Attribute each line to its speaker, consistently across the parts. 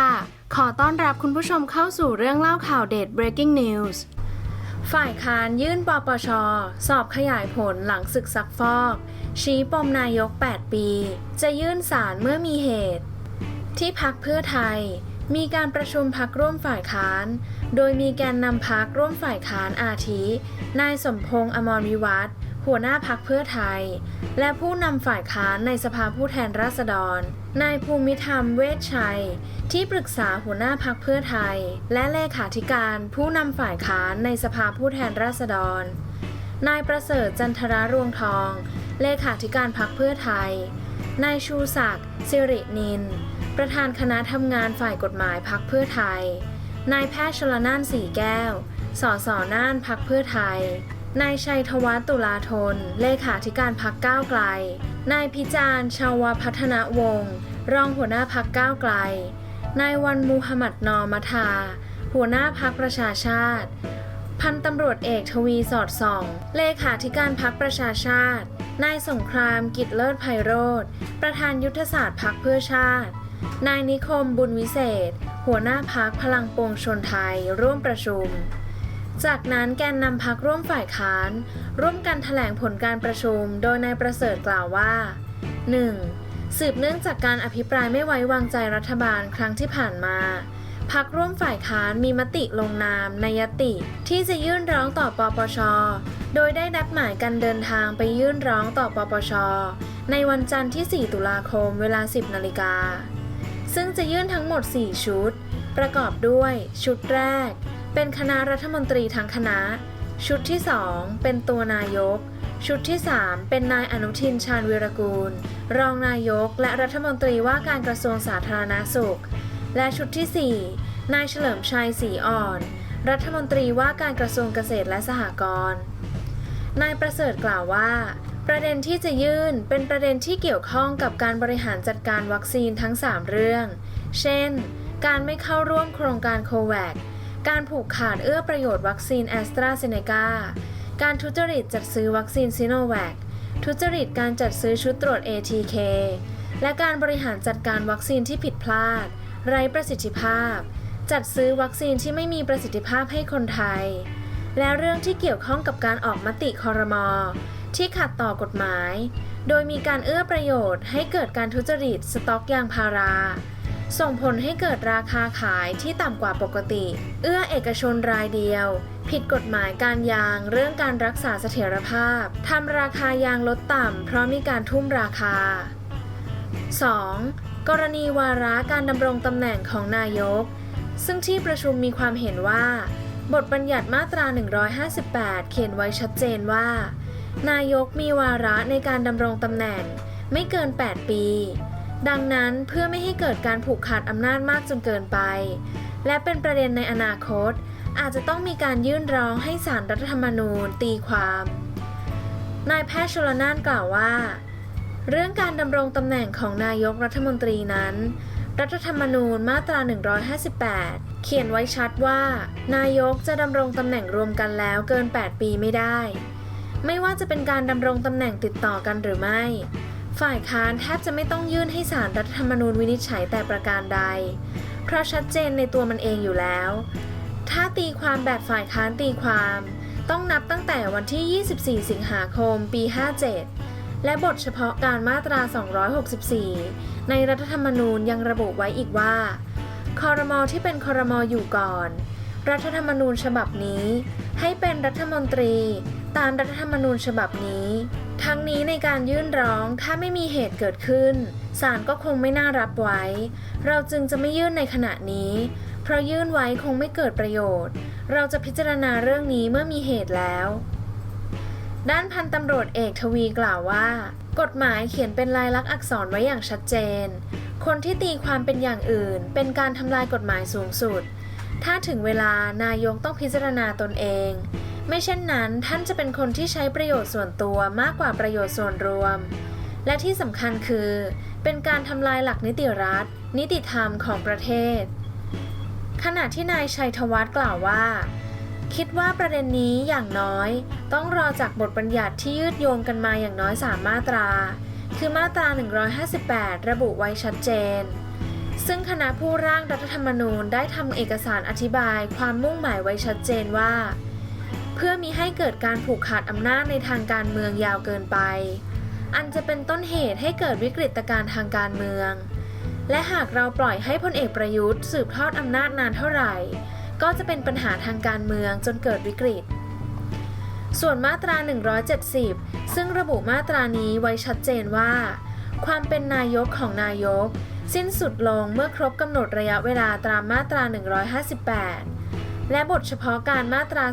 Speaker 1: ค่ะ ขอต้อนรับคุณผู้ชมเข้าสู่เรื่องเล่าข่าวเด็ด breaking news ฝ่ายค้านยื่นปปช สอบขยายผลหลังศึกซักฟอก ชี้ปมนายก 8 ปี จะยื่นสารเมื่อมีเหตุ ที่พักเพื่อไทย มีการประชุมพักร่วมฝ่ายค้าน โดยมีแกนนำพักร่วมฝ่ายค้านอาทิ นายสมพงษ์อมรวิวัฒน์ หัวหน้าพักเพื่อไทย และผู้นำฝ่ายค้านในสภาผู้แทนราษฎร นายภูมิธรรมเวชชัย ที่ปรึกษาหัวหน้าพักเพื่อไทย และเลขาธิการผู้นำฝ่ายค้านในสภาผู้แทนราษฎร นายประเสริฐจันทรารวงทอง เลขาธิการพักเพื่อไทย นายชูศักดิ์สิรินิน ประธานคณะทำงานฝ่ายกฎหมายพักเพื่อไทย นายแพทย์ชลน่านสีแก้ว สสน่านพักเพื่อไทย นายชัยธวัฒน์ตุลาธน เลขาธิการพักก้าวไกล นายพิจารณ์ชาวพัฒนวงศ์รองหัวหน้าพักก้าวไกล นายวันมูฮัมหมัดนอมัทา หัวหน้าพักประชาชาติ พันตำรวจเอกทวีสอดส่อง เลขาธิการพักประชาชาติ นายสงครามกิจเลิศไพโรธ ประธานยุทธศาสตร์พักเพื่อชาติ นายนิคมบุญวิเศษ หัวหน้าพักพลังปวงชนไทยร่วมประชุม จากนั้นแกนนำพักร่วมฝ่ายค้าน ร่วมกันถแถลงผลการประชุม โดยนายประเสริฐกล่าวว่า 1. สืบเนื่องจากการอภิปรายไม่ไว้วางใจรัฐบาลครั้งที่ผ่านมาพักร่วมฝ่ายค้านมีมติลงนามในยติ ที่จะยื่นร้องต่อปปช โดยได้นัดหมายกันเดินทางไปยื่นร้องต่อปปช ในวันจันทร์ที่ 4 ตุลาคมเวลา 10 นาฬิกา ซึ่งจะยื่นทั้งหมด 4 ชุด ประกอบด้วย ชุดแรก เป็นคณะรัฐมนตรีทั้งคณะ ชุดที่ 2 เป็นตัวนายก ชุดที่ 3 เป็นนายอนุทินชาญวีรกูล รองนายกและรัฐมนตรีว่าการกระทรวงสาธารณาสุข และชุดที่ 4 นายเฉลิมชัยศรีอ่อน รัฐมนตรีว่าการกระทรวงเกษตรและสหกรณ์นายประเสริฐกล่าวว่า ประเด็นที่จะยื่นเป็นประเด็นที่เกี่ยวข้องกับการบริหารจัดการวัคซีนทั้ง 3 เรื่อง เช่น การไม่เข้าร่วมโครงการโควัค การผูกขาดเอื้อประโยชน์วัคซีนแอสตราเซเนกาการทุจริตจัดซื้อวัคซีนซิโนแวค ทุจริตการจัดซื้อชุดตรวจ ATK และการบริหารจัดการวัคซีนที่ผิดพลาด ไร้ประสิทธิภาพ จัดซื้อวัคซีนที่ไม่มีประสิทธิภาพให้คนไทย และเรื่องที่เกี่ยวข้องกับการออกมติคอรมอที่ขัดต่อกฎหมาย โดยมีการเอื้อประโยชน์ให้เกิดการทุจริตสต็อกยางพารา ส่งผลให้เกิดราคาขายที่ต่ำกว่าปกติ เอื้อเอกชนรายเดียว ผิดกฎหมายการยางเรื่องการรักษาเสถียรภาพทำราคายางลดต่ำเพราะมีการทุ่มราคา 2. กรณีวาระการดำรงตำแหน่งของนายก ซึ่งที่ประชุมมีความเห็นว่า บทบัญญัติมาตรา 158 เขียนไว้ชัดเจนว่า นายกมีวาระในการดำรงตำแหน่งไม่เกิน 8 ปี ดังนั้นเพื่อไม่ให้เกิดการผูกขาดอำนาจมากจนเกินไป และเป็นประเด็นในอนาคต อาจจะต้องมีการยื่นร้องให้ศาลรัฐธรรมนูญตีความ นายแพทย์ชลน่านกล่าวว่า เรื่องการดำรงตำแหน่งของนายกรัฐมนตรีนั้น รัฐธรรมนูญมาตรา 158 เขียนไว้ชัดว่า นายกจะดำรงตำแหน่งรวมกันแล้วเกิน 8 ปีไม่ได้ ไม่ว่าจะเป็นการดำรงตำแหน่งติดต่อกันหรือไม่ ฝ่ายค้านแทบจะไม่ต้องยื่นให้ศาลรัฐธรรมนูญวินิจฉัยแต่ประการใด เพราะชัดเจนในตัวมันเองอยู่แล้ว ถ้าตีความแบบฝ่ายค้านตีความ ต้องนับตั้งแต่วันที่ 24 สิงหาคม ปี 57 และบทเฉพาะการมาตรา 264 ในรัฐธรรมนูญยังระบุไว้อีกว่าคอรมอที่เป็นคอรมออยู่ก่อน รัฐธรรมนูญฉบับนี้ ให้เป็นรัฐมนตรี ตามรัฐธรรมนูญฉบับนี้ ทั้งนี้ในการยื่นร้องถ้าไม่มีเหตุเกิดขึ้นศาลก็คงไม่น่ารับไว้ เราจึงจะไม่ยื่นในขณะนี้ เพราะยื่นไว้คงไม่เกิดประโยชน์ เราจะพิจารณาเรื่องนี้เมื่อมีเหตุแล้ว ด้านพันตำรวจเอกทวีกล่าวว่า กฎหมายเขียนเป็นลายลักษณ์อักษรไว้อย่างชัดเจน คนที่ตีความเป็นอย่างอื่น เป็นการทำลายกฎหมายสูงสุด ถ้าถึงเวลานายกต้องพิจารณาตนเอง ไม่เช่นนั้นท่านจะเป็นคนที่ใช้ประโยชน์ส่วนตัวมากกว่าประโยชน์ส่วนรวม และที่สำคัญคือ เป็นการทำลายหลักนิติรัฐ นิติธรรมของประเทศ ขณะที่นายชัยธวัฒน์กล่าวว่า คิดว่าประเด็นนี้อย่างน้อย ต้องรอจากบทบัญญัติที่ยืดโยงกันมาอย่างน้อย3มาตรา คือมาตรา 158 ระบุไว้ชัดเจนซึ่งคณะผู้ร่างรัฐธรรมนูญได้ทำเอกสารอธิบายความมุ่งหมายไว้ชัดเจนว่า พื่อมีให้เกิดการผูกขาดอำนาจในทางการเมืองยาวเกินไป อันจะเป็นต้นเหตุให้เกิดวิกฤตการณ์ทางการเมือง และหากเราปล่อยให้พลเอกประยุทธ์สืบทอดอำนาจนานเท่าไหร่ ก็จะเป็นปัญหาทางการเมืองจนเกิดวิกฤต ส่วนมาตรา 170 ซึ่งระบุมาตรานี้ไว้ชัดเจนว่า ความเป็นนายกของนายก สิ้นสุดลงเมื่อครบกำหนดระยะเวลาตามมาตรา 158 และบทเฉพาะการมาตรา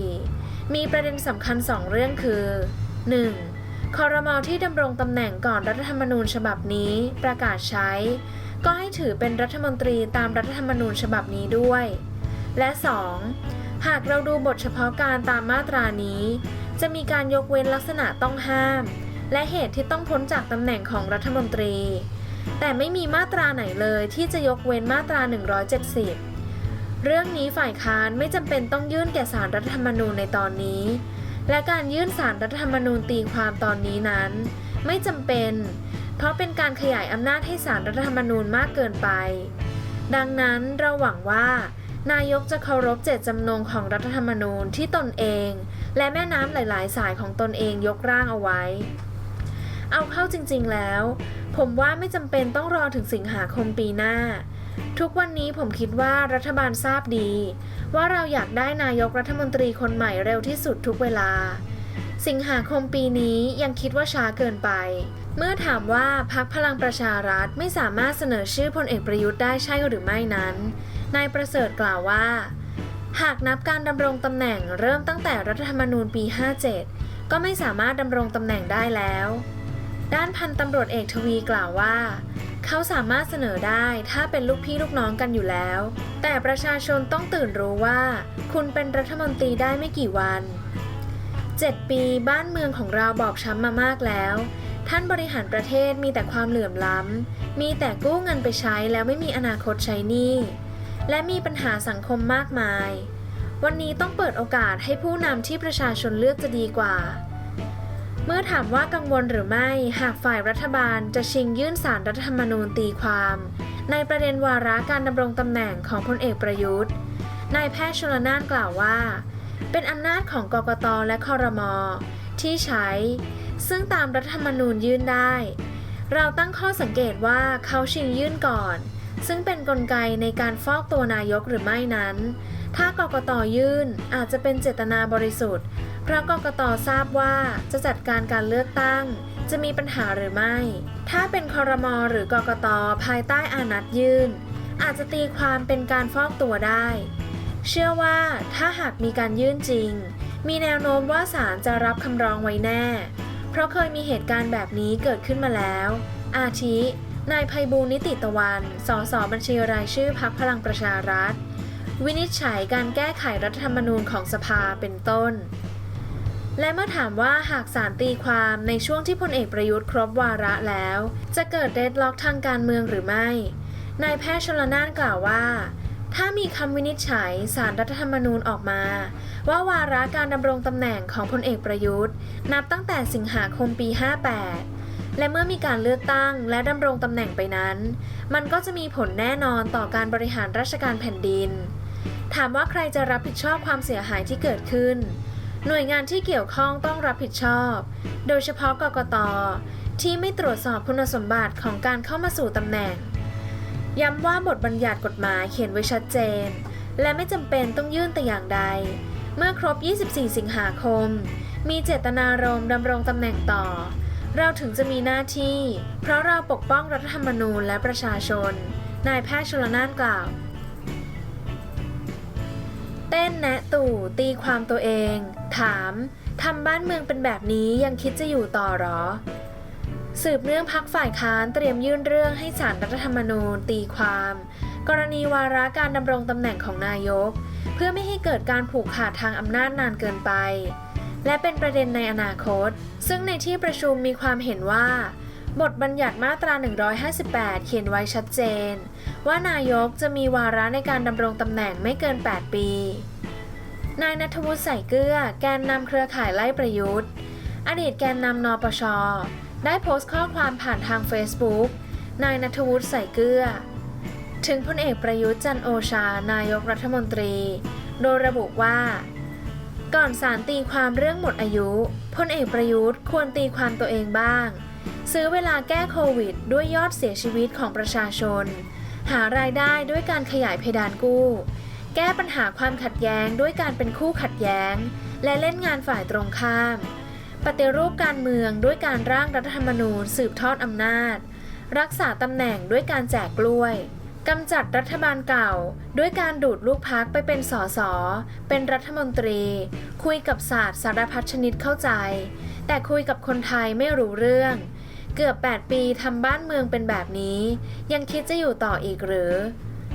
Speaker 1: 264 มีประเด็นสำคัญ 2 เรื่องคือ 1. คอรมอที่ดำรงตำแหน่งก่อนรัฐธรรมนูญฉบับนี้ประกาศใช้ ก็ให้ถือเป็นรัฐมนตรีตามรัฐธรรมนูญฉบับนี้ด้วย และ 2. หากเราดูบทเฉพาะการตามมาตรานี้ จะมีการยกเว้นลักษณะต้องห้าม และเหตุที่ต้องพ้นจากตำแหน่งของรัฐมนตรี แต่ไม่มีมาตราไหนเลยที่จะยกเว้นมาตรา 170 เรื่องนี้ฝ่ายค้านไม่จำเป็นต้องยื่นแก่สารรัฐธรรมนูญในตอนนี้ และการยื่นสารรัฐธรรมนูญตีความตอนนี้นั้น ไม่จำเป็น เพราะเป็นการขยายอำนาจให้สารรัฐธรรมนูญมากเกินไป ดังนั้นเราหวังว่า นายกจะเคารพเจตจำนงของรัฐธรรมนูญที่ตนเอง และแม่น้ำหลาย ๆ สายของตนเองยกร่างเอาไว้ เอาเข้าจริง ๆ แล้ว ผมว่าไม่จำเป็นต้องรอถึงสิงหาคมปีหน้า ทุกวันนี้ผมคิดว่ารัฐบาลทราบดี ว่าเราอยากได้นายกรัฐมนตรีคนใหม่เร็วที่สุดทุกเวลา สิงหาคมปีนี้ยังคิดว่าช้าเกินไป เมื่อถามว่าพักพลังประชารัฐไม่สามารถเสนอชื่อพลเอกประยุทธ์ได้ใช่หรือไม่นั้น นายประเสริฐกล่าวว่า หากนับการดำรงตำแหน่งเริ่มตั้งแต่รัฐธรรมนูญปี 57 ก็ไม่สามารถดำรงตำแหน่งได้แล้ว ด้านพันตำรวจเอกทวีกล่าวว่า เขาสามารถเสนอได้ถ้าเป็นลูกพี่ลูกน้องกันอยู่แล้ว แต่ประชาชนต้องตื่นรู้ว่า คุณเป็นรัฐมนตรีได้ไม่กี่วัน 7 ปีบ้านเมืองของเราบอบช้ำมามากแล้ว ท่านบริหารประเทศมีแต่ความเหลื่อมล้ำ มีแต่กู้เงินไปใช้แล้วไม่มีอนาคตใช้หนี้และมีปัญหาสังคมมากมาย วันนี้ต้องเปิดโอกาสให้ผู้นำที่ประชาชนเลือกจะดีกว่า เมื่อถามว่ากังวลหรือไม่ หากฝ่ายรัฐบาลจะชิงยื่นสารรัฐธรรมนูญตีความ ในประเด็นวาระการดำรงตำแหน่งของพลเอกประยุทธ์ นายแพทย์ชลนานกล่าวว่า เป็นอำนาจของกกตและคอรมอที่ใช้ ซึ่งตามรัฐธรรมนูญยื่นได้ เราตั้งข้อสังเกตว่าเขาชิงยื่นก่อน ซึ่งเป็นนกลไกในการฟอกตัวนายกหรือไม่นั้น ถ้ากกตยื่นอาจจะเป็นเจตนาบริสุทธิ์ เพราะกกตทราบว่าจะจัดการการเลือกตั้ง จะมีปัญหาหรือไม่ ถ้าเป็นคอรมอหรือกกตภายใต้อานัดยื่น อาจจะตีความเป็นการฟอกตัวได้ เชื่อว่าถ้าหากมีการยื่นจริง มีแนวโน้มว่าศาลจะรับคำร้องไว้แน่ เพราะเคยมีเหตุการณ์แบบนี้เกิดขึ้นมาแล้ว อาทิ นายภัยบูลนิติตะวัน สสบัญชีรายชื่อพักพลังประชารัฐ วินิจฉัยการแก้ไขรัฐธรรมนูญของสภาเป็นต้น และเมื่อถามว่าหากศาลตีความในช่วงที่พลเอกประยุทธ์ครบวาระแล้ว จะเกิดเดดล็อกทางการเมืองหรือไม่ นายแพทย์ชลนานกล่าวว่า ถ้ามีคำวินิจฉัยสารรัฐธรรมนูญออกมา ว่าวาระการดำรงตำแหน่งของพลเอกประยุทธ์ นับตั้งแต่สิงหาคมปี 58 และเมื่อมีการเลือกตั้งและดำรงตำแหน่งไปนั้น มันก็จะมีผลแน่นอนต่อการบริหารราชการแผ่นดิน ถามว่าใครจะรับผิดชอบความเสียหายที่เกิดขึ้น หน่วยงานที่เกี่ยวข้องต้องรับผิดชอบ โดยเฉพาะกกตที่ไม่ตรวจสอบคุณสมบัติของการเข้ามาสู่ตำแหน่ง ย้ำว่าบทบัญญัติกฎหมายเขียนไว้ชัดเจน และไม่จำเป็นต้องยื่นแต่อย่างใด เมื่อครบ 24 สิงหาคม มีเจตนารมณ์ดำรงตำแหน่งต่อ เราถึงจะมีหน้าที่ เพราะเราปกป้องรัฐธรรมนูญและประชาชน นายแพทย์ชลนานกล่าว เต้นแนะตู่ตีความตัวเอง ถามทำบ้านเมืองเป็นแบบนี้ยังคิดจะอยู่ต่อหรอ สืบเนื่องพักฝ่ายค้านเตรียมยื่นเรื่องให้ศาลรัฐธรรมนูญตีความ กรณีวาระการดำรงตำแหน่งของนายก เพื่อไม่ให้เกิดการผูกขาดทางอำนาจนานเกินไป และเป็นประเด็นในอนาคต ซึ่งในที่ประชุมมีความเห็นว่า บทบัญญัติมาตรา 158 เขียนไว้ชัดเจน ว่านายกจะมีวาระในการดำรงตำแหน่งไม่เกิน 8 ปี นายนัทวุฒิใส่เกลือ แกนนำเครือข่ายไล่ประยุทธ์ อดีตแกนนำนปช ได้โพสต์ข้อความผ่านทาง Facebook นายนัทวุฒิใส่เกลือ ถึงพลเอกประยุทธ์จันโอชา นายกรัฐมนตรี โดยระบุว่า ก่อนสารตีความเรื่องหมดอายุพลเอกประยุทธ์ควรตีความตัวเองบ้าง ซื้อเวลาแก้โควิด ด้วยยอดเสียชีวิตของประชาชน หารายได้ด้วยการขยายเพดานกู้ แก้ปัญหาความขัดแย้งด้วยการเป็นคู่ขัดแย้ง และเล่นงานฝ่ายตรงข้าม ปฏิรูปการเมืองด้วยการร่างรัฐธรรมนูญสืบทอดอำนาจ รักษาตำแหน่งด้วยการแจกกล้วยกำจัดรัฐบาลเก่า ด้วยการดูดลูกพักไปเป็นสส เป็นรัฐมนตรี คุยกับศาสตร์สารพัดชนิดเข้าใจ แต่คุยกับคนไทยไม่รู้เรื่อง เกือบ 8 ปีทำบ้านเมืองเป็นแบบนี้ ยังคิดจะอยู่ต่ออีกหรือ